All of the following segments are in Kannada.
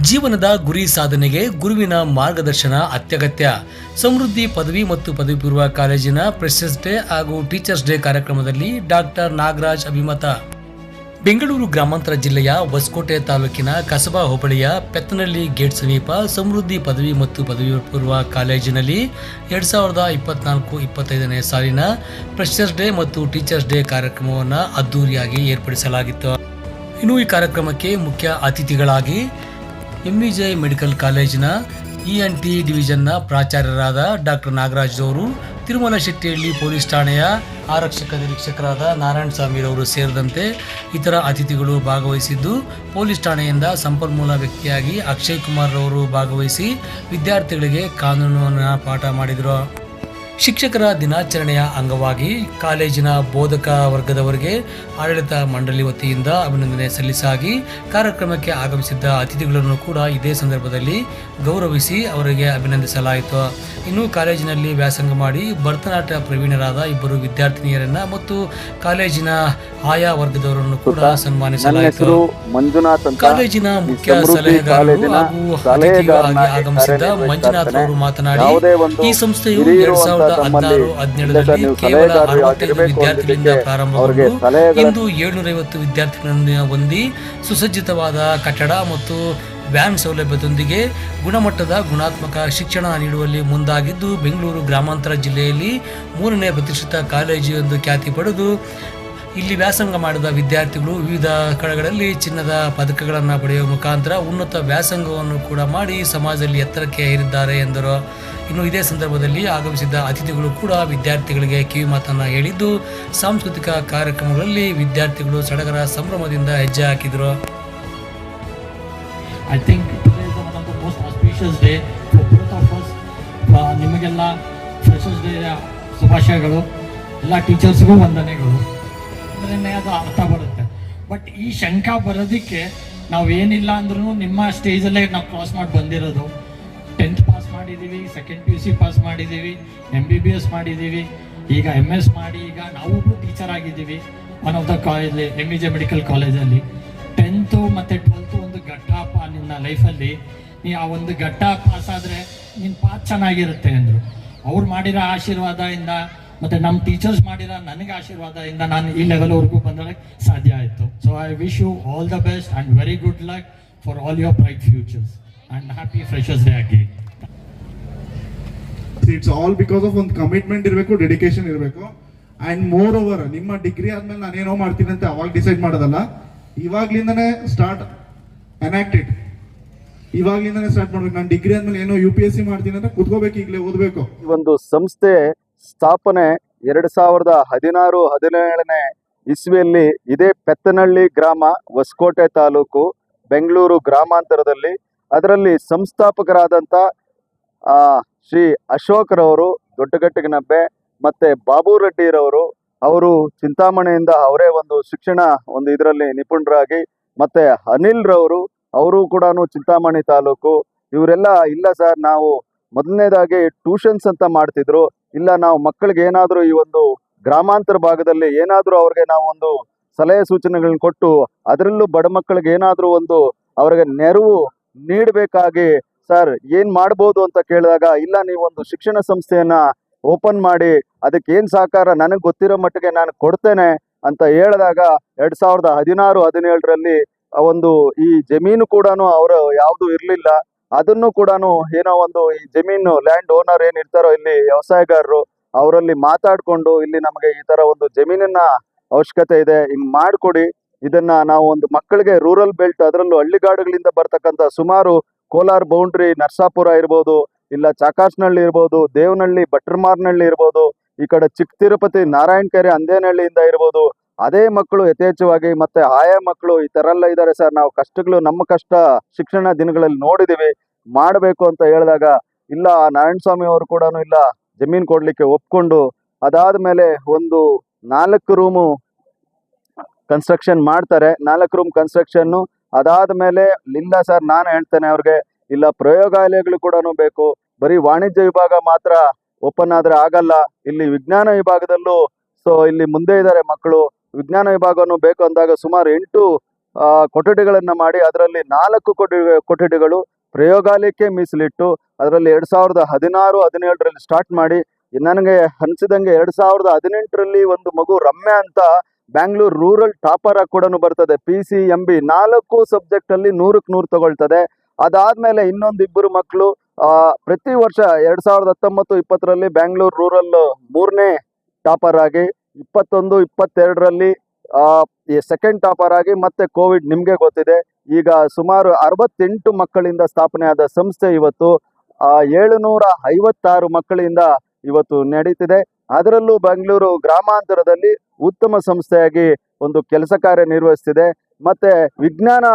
ಜೀವನದ ಗುರಿ ಸಾಧನೆಗೆ ಗುರುವಿನ ಮಾರ್ಗದರ್ಶನ ಅತ್ಯಗತ್ಯ. ಸಮೃದ್ಧಿ ಪದವಿ ಮತ್ತು ಪದವಿ ಪೂರ್ವ ಕಾಲೇಜಿನ ಪ್ರೆಸೆಸ್ ಡೇ ಹಾಗೂ ಟೀಚರ್ಸ್ ಡೇ ಕಾರ್ಯಕ್ರಮದಲ್ಲಿ ಡಾಕ್ಟರ್ ನಾಗರಾಜ್ ಅಭಿಮತ. ಬೆಂಗಳೂರು ಗ್ರಾಮಾಂತರ ಜಿಲ್ಲೆಯ ಹೊಸಕೋಟೆ ತಾಲೂಕಿನ ಕಸಬಾ ಹೋಬಳಿಯ ಪೆತ್ತನಹಳ್ಳಿ ಗೇಟ್ ಸಮೀಪ ಸಮೃದ್ಧಿ ಪದವಿ ಮತ್ತು ಪದವಿ ಪೂರ್ವ ಕಾಲೇಜಿನಲ್ಲಿ ಎರಡು ಸಾವಿರದ ಇಪ್ಪತ್ನಾಲ್ಕು ಇಪ್ಪತ್ತೈದನೇ ಸಾಲಿನ ಫ್ರೆಶರ್ಸ್ ಡೇ ಮತ್ತು ಟೀಚರ್ಸ್ ಡೇ ಕಾರ್ಯಕ್ರಮವನ್ನು ಅದ್ದೂರಿಯಾಗಿ ಏರ್ಪಡಿಸಲಾಗಿತ್ತು. ಇನ್ನು ಈ ಕಾರ್ಯಕ್ರಮಕ್ಕೆ ಮುಖ್ಯ ಅತಿಥಿಗಳಾಗಿ ಎಂವಿಜೆ ಮೆಡಿಕಲ್ ಕಾಲೇಜಿನ ಇ ಎನ್ ಟಿ ಡಿವಿಷನ್ನ ಪ್ರಾಚಾರ್ಯರಾದ ಡಾಕ್ಟರ್ ನಾಗರಾಜ್ ಅವರು ತಿರುಮಲ ಶೆಟ್ಟಿಹಳ್ಳಿ ಪೊಲೀಸ್ ಠಾಣೆಯ ಆರಕ್ಷಕ ನಿರೀಕ್ಷಕರಾದ ನಾರಾಯಣ ಸ್ವಾಮಿರವರು ಸೇರಿದಂತೆ ಇತರ ಅತಿಥಿಗಳು ಭಾಗವಹಿಸಿದ್ದು, ಪೊಲೀಸ್ ಠಾಣೆಯಿಂದ ಸಂಪನ್ಮೂಲ ವ್ಯಕ್ತಿಯಾಗಿ ಅಕ್ಷಯ್ ಕುಮಾರ್ ರವರು ಭಾಗವಹಿಸಿ ವಿದ್ಯಾರ್ಥಿಗಳಿಗೆ ಕಾನೂನನ್ನು ಪಾಠ ಮಾಡಿದರು. ಶಿಕ್ಷಕರ ದಿನಾಚರಣೆಯ ಅಂಗವಾಗಿ ಕಾಲೇಜಿನ ಬೋಧಕ ವರ್ಗದವರಿಗೆ ಆಡಳಿತ ಮಂಡಳಿ ವತಿಯಿಂದ ಅಭಿನಂದನೆ ಸಲ್ಲಿಸಾಗಿ ಕಾರ್ಯಕ್ರಮಕ್ಕೆ ಆಗಮಿಸಿದ್ದ ಅತಿಥಿಗಳನ್ನು ಕೂಡ ಇದೇ ಸಂದರ್ಭದಲ್ಲಿ ಗೌರವಿಸಿ ಅವರಿಗೆ ಅಭಿನಂದಿಸಲಾಯಿತು. ಇನ್ನು ಕಾಲೇಜಿನಲ್ಲಿ ವ್ಯಾಸಂಗ ಮಾಡಿ ಭರತನಾಟ್ಯ ಪ್ರವೀಣರಾದ ಇಬ್ಬರು ವಿದ್ಯಾರ್ಥಿನಿಯರನ್ನ ಮತ್ತು ಕಾಲೇಜಿನ ಆಯಾ ವರ್ಗದವರನ್ನು ಕೂಡ ಸನ್ಮಾನಿಸಲಾಯಿತು. ಕಾಲೇಜಿನ ಮುಖ್ಯ ಸಲಹೆಗಾರರು ಹಾಗೂ ಅತಿಥಿಗಳಾಗಿ ಆಗಮಿಸಿದ್ದ ಮಂಜುನಾಥ್ ಅವರು ಮಾತನಾಡಿ ಈ ಸಂಸ್ಥೆಯು ಎರಡ್ ಸಾವಿರದ ಹದಿನಾರು ಹದಿನೇಳರಲ್ಲಿ ಕೇವಲ ಅರವತ್ತೈದು ವಿದ್ಯಾರ್ಥಿಗಳಿಂದ ಪ್ರಾರಂಭಗೊಂಡು ಇಂದು ಏಳ್ನೂರೈವತ್ತು ವಿದ್ಯಾರ್ಥಿಗಳನ್ನು ಹೊಂದಿ ಸುಸಜ್ಜಿತವಾದ ಕಟ್ಟಡ ಮತ್ತು ವ್ಯಾನ್ ಸೌಲಭ್ಯದೊಂದಿಗೆ ಗುಣಮಟ್ಟದ ಗುಣಾತ್ಮಕ ಶಿಕ್ಷಣ ನೀಡುವಲ್ಲಿ ಮುಂದಾಗಿದ್ದು ಬೆಂಗಳೂರು ಗ್ರಾಮಾಂತರ ಜಿಲ್ಲೆಯಲ್ಲಿ ಮೂರನೇ ಪ್ರತಿಷ್ಠಿತ ಕಾಲೇಜು ಎಂದು ಖ್ಯಾತಿ ಪಡೆದು ಇಲ್ಲಿ ವ್ಯಾಸಂಗ ಮಾಡಿದ ವಿದ್ಯಾರ್ಥಿಗಳು ವಿವಿಧ ಕಡೆಗಳಲ್ಲಿ ಚಿನ್ನದ ಪದಕಗಳನ್ನು ಪಡೆಯುವ ಮುಖಾಂತರ ಉನ್ನತ ವ್ಯಾಸಂಗವನ್ನು ಕೂಡ ಮಾಡಿ ಸಮಾಜದಲ್ಲಿ ಎತ್ತರಕ್ಕೆ ಏರಿದ್ದಾರೆ ಎಂದರು. ಇನ್ನು ಇದೇ ಸಂದರ್ಭದಲ್ಲಿ ಆಗಮಿಸಿದ್ದ ಅತಿಥಿಗಳು ಕೂಡ ವಿದ್ಯಾರ್ಥಿಗಳಿಗೆ ಕಿವಿ ಮಾತನ್ನು ಹೇಳಿದ್ದು, ಸಾಂಸ್ಕೃತಿಕ ಕಾರ್ಯಕ್ರಮಗಳಲ್ಲಿ ವಿದ್ಯಾರ್ಥಿಗಳು ಸಡಗರ ಸಂಭ್ರಮದಿಂದ ಹೆಜ್ಜೆ ಹಾಕಿದರು. ಐ ಥಿಂಕ್ ಡೇ ನಿಮಗೆಲ್ಲ ಶುಭಾಶಯಗಳು, ಎಲ್ಲ ಟೀಚರ್ಸ್ಗೂ ವಂದನೆಗಳು. ಅಂದ್ರೆ ಅದು ಅರ್ಥ ಬರುತ್ತೆ. ಬಟ್ ಈ ಶಂಕ ಬರೋದಕ್ಕೆ ನಾವು ಏನಿಲ್ಲ ಅಂದ್ರೂ ನಿಮ್ಮ ಸ್ಟೇಜಲ್ಲೇ ನಾವು ಕ್ರಾಸ್ ಮಾಡಿ ಬಂದಿರೋದು. ಟೆಂತ್ ಪಾಸ್ ಮಾಡಿದ್ದೀವಿ second P U C pass ಮಾಡಿದ್ದೀವಿ ಎಂ ಬಿ ಬಿ ಎಸ್ ಮಾಡಿದ್ದೀವಿ ಈಗ ಎಂ ಎಸ್ ಮಾಡಿ, ಈಗ ನಾವು ಟೀಚರ್ ಆಗಿದ್ದೀವಿ one of the college M E J medical ಕಾಲೇಜಲ್ಲಿ ಟೆಂತು ಮತ್ತು ಟ್ವೆಲ್ತು ಒಂದು ಘಟ್ಟ ನಿನ್ನ ಲೈಫಲ್ಲಿ ನೀ ಆ ಒಂದು ಘಟ್ಟ ಪಾಸ್ ಆದರೆ ನಿನ್ನ ಪಾಸ್ ಚೆನ್ನಾಗಿರುತ್ತೆ ಅಂದರು. ಅವ್ರು ಮಾಡಿರೋ ಆಶೀರ್ವಾದದಿಂದ ಮತ್ತು ನಮ್ಮ ಟೀಚರ್ಸ್ ಮಾಡಿರೋ ನನಗೆ ಆಶೀರ್ವಾದದಿಂದ ನಾನು ಈ ಲೆವೆಲ್ವರೆಗೂ ಬಂದರೆ ಸಾಧ್ಯ ಆಯಿತು. So I wish you all the best and very good luck for all your bright futures and happy freshers day ಆಗಿ ಇಟ್ಸ್ ಆಲ್ ಬಿಕಾಸ್ ಆಫ್ ಒಂದು ಕಮಿಟ್ಮೆಂಟ್ ಇರಬೇಕು ಡೆಡಿಕೇಶನ್ ಇರಬೇಕು. ಅಂಡ್ ಮೋರ್ ಓವರ್ ನಿಮ್ಮ ಡಿಗ್ರಿ ಆದ್ಮೇಲೆ ನಾನೇನೋ ಮಾಡ್ತೀನಿ ಅಂತ ಅವಾಗ ಡಿಸೈಡ್ ಮಾಡೋದಲ್ಲ ಇವಾಗ್ಲಿಂದನೇ ಸ್ಟಾರ್ಟ್ ಅನಾಕ್ಟೆಡ್ ಇವಾಗ್ಲಿಂದನೇ ಸ್ಟಾರ್ಟ್ ಮಾಡ್ಬೇಕು. ನಾನು ಡಿಗ್ರಿ ಆದ್ಮೇಲೆ ಏನೋ ಯು ಪಿ ಎಸ್ ಸಿ ಮಾಡ್ತೀನಿ ಅಂತ ಕುತ್ಕೋಬೇಕು ಈಗಲೇ ಓದಬೇಕು. ಈ ಒಂದು ಸಂಸ್ಥೆ ಸ್ಥಾಪನೆ ಎರಡು ಸಾವಿರದ ಹದಿನಾರು ಹದಿನೇಳನೇ ಇಸ್ವಿಯಲ್ಲಿ ಇದೇ ಪೆತ್ತನಹಳ್ಳಿ ಗ್ರಾಮ ಹೊಸಕೋಟೆ ತಾಲೂಕು ಬೆಂಗಳೂರು ಗ್ರಾಮಾಂತರದಲ್ಲಿ. ಅದರಲ್ಲಿ ಸಂಸ್ಥಾಪಕರಾದಂಥ ಶ್ರೀ ಅಶೋಕ್ರವರು ದೊಡ್ಡಗಟ್ಟಿಗನಬ್ಬೆ ಮತ್ತೆ ಬಾಬು ರೆಡ್ಡಿರವರು ಅವರು ಚಿಂತಾಮಣಿಯಿಂದ ಅವರೇ ಒಂದು ಶಿಕ್ಷಣ ಒಂದು ಇದರಲ್ಲಿ ನಿಪುಣರಾಗಿ ಮತ್ತೆ ಅನಿಲ್ರವರು, ಅವರು ಕೂಡ ಚಿಂತಾಮಣಿ ತಾಲೂಕು. ಇವರೆಲ್ಲ ಇಲ್ಲ ಸರ್, ನಾವು ಮೊದಲನೇದಾಗಿ ಟ್ಯೂಷನ್ಸ್ ಅಂತ ಮಾಡ್ತಿದ್ರು. ಇಲ್ಲ, ನಾವು ಮಕ್ಕಳಿಗೆ ಏನಾದರೂ ಈ ಒಂದು ಗ್ರಾಮಾಂತರ ಭಾಗದಲ್ಲಿ ಏನಾದರೂ ಅವ್ರಿಗೆ ನಾವು ಒಂದು ಸಲಹೆ ಸೂಚನೆಗಳನ್ನ ಕೊಟ್ಟು, ಅದರಲ್ಲೂ ಬಡ ಮಕ್ಕಳಿಗೆ ಏನಾದರೂ ಒಂದು ಅವ್ರಿಗೆ ನೆರವು ನೀಡಬೇಕಾಗಿ, ಸರ್, ಏನ್ ಮಾಡ್ಬೋದು ಅಂತ ಕೇಳಿದಾಗ, ಇಲ್ಲ, ನೀವು ಒಂದು ಶಿಕ್ಷಣ ಸಂಸ್ಥೆಯನ್ನ ಓಪನ್ ಮಾಡಿ, ಅದಕ್ಕೆ ಏನ್ ಸಹಕಾರ ನನಗೆ ಗೊತ್ತಿರೋ ಮಟ್ಟಿಗೆ ನಾನು ಕೊಡ್ತೇನೆ ಅಂತ ಹೇಳಿದಾಗ, ಎರಡ್ ಸಾವಿರದ ಹದಿನಾರು, ಹದಿನೇಳರಲ್ಲಿ ಒಂದು ಈ ಜಮೀನು ಕೂಡ ಅವರು ಯಾವುದು ಇರಲಿಲ್ಲ. ಅದನ್ನು ಕೂಡ ಏನೋ ಒಂದು ಈ ಜಮೀನು ಲ್ಯಾಂಡ್ ಓನರ್ ಏನಿರ್ತಾರೋ ಇಲ್ಲಿ ವ್ಯವಸಾಯಗಾರರು ಅವರಲ್ಲಿ ಮಾತಾಡ್ಕೊಂಡು ಇಲ್ಲಿ ನಮಗೆ ಈ ತರ ಒಂದು ಜಮೀನಿನ ಅವಶ್ಯಕತೆ ಇದೆ, ಹಿಂಗ್ ಮಾಡ್ಕೊಡಿ. ಇದನ್ನ ನಾವು ಒಂದು ಮಕ್ಕಳಿಗೆ ರೂರಲ್ ಬೆಲ್ಟ್ ಅದರಲ್ಲೂ ಹಳ್ಳಿಗಾಡುಗಳಿಂದ ಬರ್ತಕ್ಕಂತ ಸುಮಾರು ಕೋಲಾರ ಬೌಂಡ್ರಿ ನರ್ಸಾಪುರ ಇರ್ಬೋದು, ಇಲ್ಲ ಚಾಕಾಸ್ನಹಳ್ಳಿ ಇರ್ಬೋದು, ದೇವನಹಳ್ಳಿ ಬಟ್ರಮಾರ್ನಹಳ್ಳಿ ಇರ್ಬೋದು, ಈ ಕಡೆ ಚಿಕ್ಕ ತಿರುಪತಿ, ನಾರಾಯಣಕೆರೆ ಅಂದೇನಹಳ್ಳಿಯಿಂದ ಇರ್ಬೋದು, ಅದೇ ಮಕ್ಕಳು ಯಥೇಚ್ಛವಾಗಿ ಮತ್ತೆ ಆಯಾ ಮಕ್ಕಳು ಈ ತರ ಎಲ್ಲ ಇದ್ದಾರೆ ಸರ್. ನಾವು ಕಷ್ಟಗಳು, ನಮ್ಮ ಕಷ್ಟ ಶಿಕ್ಷಣ ದಿನಗಳಲ್ಲಿ ನೋಡಿದೀವಿ. ಮಾಡಬೇಕು ಅಂತ ಹೇಳಿದಾಗ, ಇಲ್ಲ ನಾರಾಯಣ ಸ್ವಾಮಿ ಅವರು ಕೂಡ ಇಲ್ಲ, ಜಮೀನ್ ಕೊಡ್ಲಿಕ್ಕೆ ಒಪ್ಕೊಂಡು ಅದಾದ ಮೇಲೆ ಒಂದು ನಾಲ್ಕು ರೂಮು ಕನ್ಸ್ಟ್ರಕ್ಷನ್ ಮಾಡ್ತಾರೆ. ನಾಲ್ಕು ರೂಮ್ ಕನ್ಸ್ಟ್ರಕ್ಷನ್ ಅದಾದ್ಮೇಲೆ ಇಲ್ಲ ಸರ್, ನಾನು ಹೇಳ್ತೇನೆ ಅವ್ರಿಗೆ, ಇಲ್ಲ, ಪ್ರಯೋಗಾಲಯಗಳು ಕೂಡ ಬೇಕು. ಬರೀ ವಾಣಿಜ್ಯ ವಿಭಾಗ ಮಾತ್ರ ಓಪನ್ ಆದ್ರೆ ಆಗಲ್ಲ. ಇಲ್ಲಿ ವಿಜ್ಞಾನ ವಿಭಾಗದಲ್ಲೂ ಸೊ ಇಲ್ಲಿ ಮುಂದೆ ಇದ್ದಾರೆ ಮಕ್ಕಳು, ವಿಜ್ಞಾನ ವಿಭಾಗವನ್ನು ಬೇಕು ಅಂದಾಗ ಸುಮಾರು ಎಂಟು ಕೊಠಡಿಗಳನ್ನ ಮಾಡಿ, ಅದರಲ್ಲಿ ನಾಲ್ಕು ಕೊಠಡಿ ಕೊಠಡಿಗಳು ಪ್ರಯೋಗಾಲಯಕ್ಕೆ ಮೀಸಲಿಟ್ಟು ಅದರಲ್ಲಿ ಎರಡು ಸಾವಿರದ ಹದಿನಾರು, ಹದಿನೇಳರಲ್ಲಿ ಸ್ಟಾರ್ಟ್ ಮಾಡಿ, ನನಗೆ ಅನಿಸಿದಂಗೆ ಎರಡು ಸಾವಿರದ ಹದಿನೆಂಟರಲ್ಲಿ ಒಂದು ಮಗು ರಮ್ಯಾ ಅಂತ ಬ್ಯಾಂಗ್ಳೂರ್ ರೂರಲ್ ಟಾಪರ್ ಆಗಿ ಕೂಡ ಬರ್ತದೆ. ಪಿ ಸಿ ಎಂ ಬಿ ನಾಲ್ಕು ಸಬ್ಜೆಕ್ಟಲ್ಲಿ ನೂರಕ್ಕೆ ನೂರು ತಗೊಳ್ತದೆ. ಅದಾದ್ಮೇಲೆ ಇನ್ನೊಂದು ಇಬ್ಬರು ಮಕ್ಕಳು ಪ್ರತಿ ವರ್ಷ ಎರಡು ಸಾವಿರದ ಹತ್ತೊಂಬತ್ತು, ಇಪ್ಪತ್ತರಲ್ಲಿ ಬ್ಯಾಂಗ್ಳೂರ್ ರೂರಲ್ ಮೂರನೇ ಟಾಪರ್ ಆಗಿ, ಇಪ್ಪತ್ತೊಂದು, ಇಪ್ಪತ್ತೆರಡರಲ್ಲಿ ಸೆಕೆಂಡ್ ಟಾಪರ್ ಆಗಿ ಮತ್ತೆ ಕೋವಿಡ್ ನಿಮಗೆ ಗೊತ್ತಿದೆ. ಈಗ ಸುಮಾರು ಅರವತ್ತೆಂಟು ಮಕ್ಕಳಿಂದ ಸ್ಥಾಪನೆಯಾದ ಸಂಸ್ಥೆ ಇವತ್ತು ಏಳುನೂರ ಐವತ್ತಾರು ಮಕ್ಕಳಿಂದ ಇವತ್ತು ನಡೀತಿದೆ. ಅದರಲ್ಲೂ ಬೆಂಗಳೂರು ಗ್ರಾಮಾಂತರದಲ್ಲಿ ಉತ್ತಮ ಸಂಸ್ಥೆಯಾಗಿ ಒಂದು ಕೆಲಸ ಕಾರ್ಯ ನಿರ್ವಹಿಸ್ತಿದೆ. ಮತ್ತೆ ವಿಜ್ಞಾನ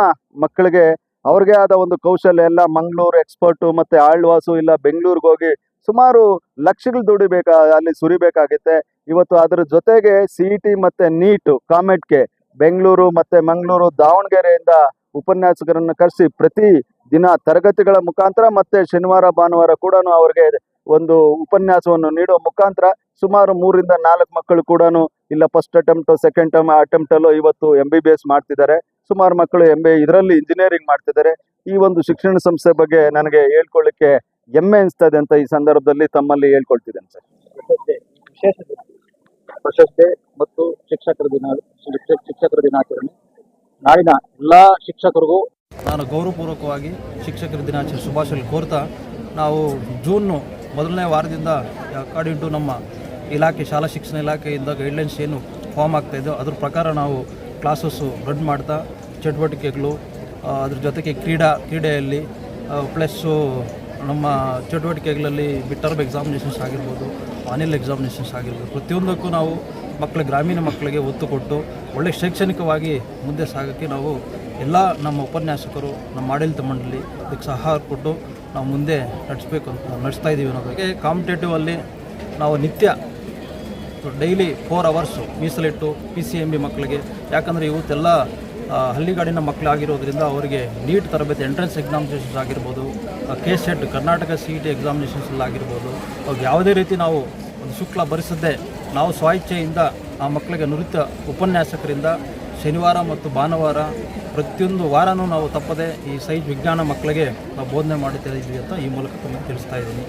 ಮಕ್ಕಳಿಗೆ ಅವ್ರಿಗೆ ಆದ ಒಂದು ಕೌಶಲ್ಯ ಎಲ್ಲ ಮಂಗಳೂರು ಎಕ್ಸ್ಪರ್ಟು ಮತ್ತೆ ಆಳ್ವಾಸು ಇಲ್ಲ, ಬೆಂಗಳೂರಿಗೆ ಹೋಗಿ ಸುಮಾರು ಲಕ್ಷಗಳು ದುಡಿಬೇಕಾ, ಅಲ್ಲಿ ಸುರಿಬೇಕಾಗುತ್ತೆ. ಇವತ್ತು ಅದರ ಜೊತೆಗೆ ಸಿ ಟಿ ಮತ್ತೆ ನೀಟ್ ಕಾಮೆಟ್ಗೆ ಬೆಂಗಳೂರು ಮತ್ತೆ ಮಂಗಳೂರು, ದಾವಣಗೆರೆಯಿಂದ ಉಪನ್ಯಾಸಕರನ್ನು ಕರೆಸಿ ಪ್ರತಿ ದಿನ ತರಗತಿಗಳ ಮುಖಾಂತರ ಮತ್ತೆ ಶನಿವಾರ, ಭಾನುವಾರ ಕೂಡ ಅವರಿಗೆ ಒಂದು ಉಪನ್ಯಾಸವನ್ನು ನೀಡೋ ಮುಖಾಂತರ ಸುಮಾರು ಮೂರಿಂದ ನಾಲ್ಕು ಮಕ್ಕಳು ಕೂಡ ಇಲ್ಲ first attempt second term attempt ಅಲ್ಲೂ ಇವತ್ತು ಎಂ ಬಿ ಬಿ ಎಸ್ ಮಾಡ್ತಿದ್ದಾರೆ. ಸುಮಾರು ಮಕ್ಕಳು ಎಂ ಬಿ ಇದರಲ್ಲಿ ಇಂಜಿನಿಯರಿಂಗ್ ಮಾಡ್ತಿದ್ದಾರೆ. ಈ ಒಂದು ಶಿಕ್ಷಣ ಸಂಸ್ಥೆ ಬಗ್ಗೆ ನನಗೆ ಹೇಳ್ಕೊಳ್ಳಿಕ್ಕೆ ಹೆಮ್ಮೆ ಅನಿಸ್ತದೆ ಅಂತ ಈ ಸಂದರ್ಭದಲ್ಲಿ ತಮ್ಮಲ್ಲಿ ಹೇಳ್ಕೊಳ್ತಿದ್ದೇನೆ ಸರ್. ಪ್ರಶಸ್ತಿ ಮತ್ತು ಶಿಕ್ಷಕರ ದಿನ, ಶಿಕ್ಷ- ಶಿಕ್ಷಕರ ದಿನಾಚರಣೆ. ನಾಡಿನ ಎಲ್ಲ ಶಿಕ್ಷಕರಿಗೂ ನಾನು ಗೌರವಪೂರ್ವಕವಾಗಿ ಶಿಕ್ಷಕರ ದಿನಾಚರಣೆ ಶುಭಾಶಯ ಕೋರ್ತಾ, ನಾವು ಜೂನ್ ಮೊದಲನೇ ವಾರದಿಂದ ಅಕಾರ್ಡಿಂಗ್ ಟು ನಮ್ಮ ಇಲಾಖೆ, ಶಾಲಾ ಶಿಕ್ಷಣ ಇಲಾಖೆಯಿಂದ ಗೈಡ್ಲೈನ್ಸ್ ಏನು ಫಾರ್ಮ್ ಆಗ್ತಾಯಿದ್ದೋ ಅದ್ರ ಪ್ರಕಾರ ನಾವು ಕ್ಲಾಸಸ್ಸು ರನ್ ಮಾಡ್ತಾ, ಚಟುವಟಿಕೆಗಳು ಅದ್ರ ಜೊತೆಗೆ ಕ್ರೀಡಾ, ಕ್ರೀಡೆಯಲ್ಲಿ ಪ್ಲಸ್ಸು ನಮ್ಮ ಚಟುವಟಿಕೆಗಳಲ್ಲಿ ಬಿಟ್ಟರ್ಬ್ ಎಕ್ಸಾಮಿನೇಷನ್ಸ್ ಆಗಿರ್ಬೋದು ಆನಿಲ್ ಎಕ್ಸಾಮಿನೇಷನ್ಸ್ ಆಗಿರ್ಬೋದು. ಪ್ರತಿಯೊಂದಕ್ಕೂ ನಾವು ಮಕ್ಕಳ ಗ್ರಾಮೀಣ ಮಕ್ಕಳಿಗೆ ಒತ್ತು ಕೊಟ್ಟು ಒಳ್ಳೆ ಶೈಕ್ಷಣಿಕವಾಗಿ ಮುಂದೆ ಸಾಗೋಕ್ಕೆ ನಾವು ಎಲ್ಲ ನಮ್ಮ ಉಪನ್ಯಾಸಕರು, ನಮ್ಮ ಆಡಳಿತ ಮಂಡಳಿ ಇದಕ್ಕೆ ಸಹಕಾರ ಕೊಟ್ಟು ನಾವು ಮುಂದೆ ನಡೆಸಬೇಕು ಅಂತ ನಡೆಸ್ತಾ ಇದ್ದೀವಿ ಅನ್ನೋದಕ್ಕೆ ಕಾಂಪಿಟೇಟಿವ್ ಅಲ್ಲಿ ನಾವು ನಿತ್ಯ ಡೈಲಿ ಫೋರ್ ಅವರ್ಸು ಮೀಸಲಿಟ್ಟು ಪಿ ಸಿ ಎಂ ಬಿ ಮಕ್ಕಳಿಗೆ ಯಾಕಂದರೆ ಇವತ್ತೆಲ್ಲ ಹಳ್ಳಿಗಾಡಿನ ಮಕ್ಕಳಾಗಿರೋದ್ರಿಂದ ಅವರಿಗೆ ನೀಟ್ ತರಬೇತಿ ಎಂಟ್ರೆನ್ಸ್ ಎಕ್ಸಾಮಿನೇಷನ್ಸ್ ಆಗಿರ್ಬೋದು K CET Karnataka C E T ಎಕ್ಸಾಮಿನೇಷನ್ಸಲ್ಲಾಗಿರ್ಬೋದು ಆಗಿರ್ಬೋದು. ಯಾವುದೇ ರೀತಿ ನಾವು ಒಂದು ಶುಕ್ಲ ಭರಿಸದೆ ನಾವು ಸ್ವಇಚ್ಛೆಯಿಂದ ಆ ಮಕ್ಕಳಿಗೆ ನುರಿತ ಉಪನ್ಯಾಸಕರಿಂದ ಶನಿವಾರ ಮತ್ತು ಭಾನುವಾರ ಪ್ರತಿಯೊಂದು ವಾರನೂ ನಾವು ತಪ್ಪದೆ ಈ ಸೈಜ್ ವಿಜ್ಞಾನ ಮಕ್ಕಳಿಗೆ ನಾವು ಬೋಧನೆ ಮಾಡುತ್ತಾ ಅಂತ ಈ ಮೂಲಕ ತಮಗೆ ತಿಳಿಸ್ತಾ ಇದ್ದೀನಿ.